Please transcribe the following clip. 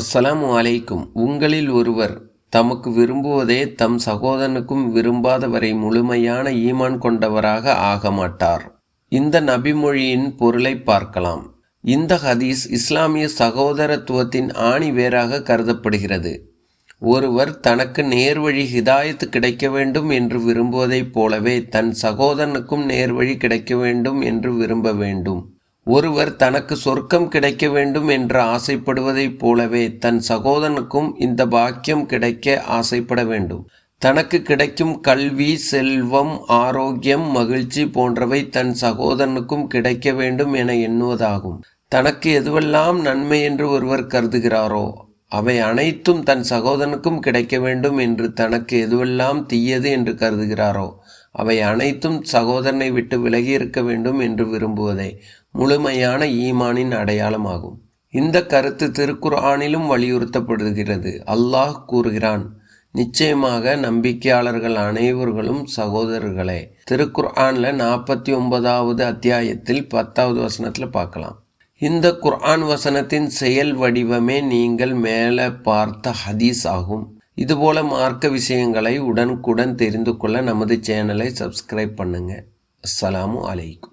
அஸ்ஸலாமு அலைக்கும். உங்களில் ஒருவர் தமக்கு விரும்புவதே தம் சகோதரனுக்கும் விரும்பாதவரை முழுமையான ஈமான் கொண்டவராக ஆக மாட்டார். இந்த நபிமொழியின் பொருளை பார்க்கலாம். இந்த ஹதீஸ் இஸ்லாமிய சகோதரத்துவத்தின் ஆணி வேறாக கருதப்படுகிறது. ஒருவர் தனக்கு நேர்வழி ஹிதாயத்து கிடைக்க வேண்டும் என்று விரும்புவதைப் போலவே தன் சகோதரனுக்கும் நேர்வழி கிடைக்க வேண்டும் என்று விரும்ப வேண்டும். ஒருவர் தனக்கு சொர்க்கம் கிடைக்க வேண்டும் என்று ஆசைப்படுவதைப் போலவே தன் சகோதரனுக்கும் இந்த பாக்கியம் கிடைக்க ஆசைப்பட வேண்டும். தனக்கு கிடைக்கும் கல்வி செல்வம் ஆரோக்கியம் மகிழ்ச்சி போன்றவை தன் சகோதரனுக்கும் கிடைக்க வேண்டும் என எண்ணுவதாகும். தனக்கு எதுவெல்லாம் நன்மை என்று ஒருவர் கருதுகிறாரோ அவை அனைத்தும் தன் சகோதரனுக்கும் கிடைக்க வேண்டும் என்று தனக்கு எதுவெல்லாம் தீயது என்று கருதுகிறாரோ அவை அனைத்தும் சகோதரனை விட்டு விலகி இருக்க வேண்டும் என்று விரும்புவதே முழுமையான ஈமானின் அடையாளமாகும். இந்த கருத்து திருக்குர்ஆனிலும் வலியுறுத்தப்படுகிறது. அல்லாஹ் கூறுகிறான் நிச்சயமாக நம்பிக்கையாளர்கள் அனைவர்களும் சகோதரர்களே. திருக்குர்ஆன்ல நாற்பத்தி ஒன்பதாவது அத்தியாயத்தில் பத்தாவது வசனத்தில் பார்க்கலாம். இந்த குர்ஆன் வசனத்தின் செயல் வடிவமே நீங்கள் மேலே பார்த்த ஹதீஸ் ஆகும். இதுபோல மார்க்க விஷயங்களை உடனுக்குடன் தெரிந்து கொள்ள நமது சேனலை சப்ஸ்கிரைப் பண்ணுங்கள் அஸ்ஸலாமு அலைக்கும்.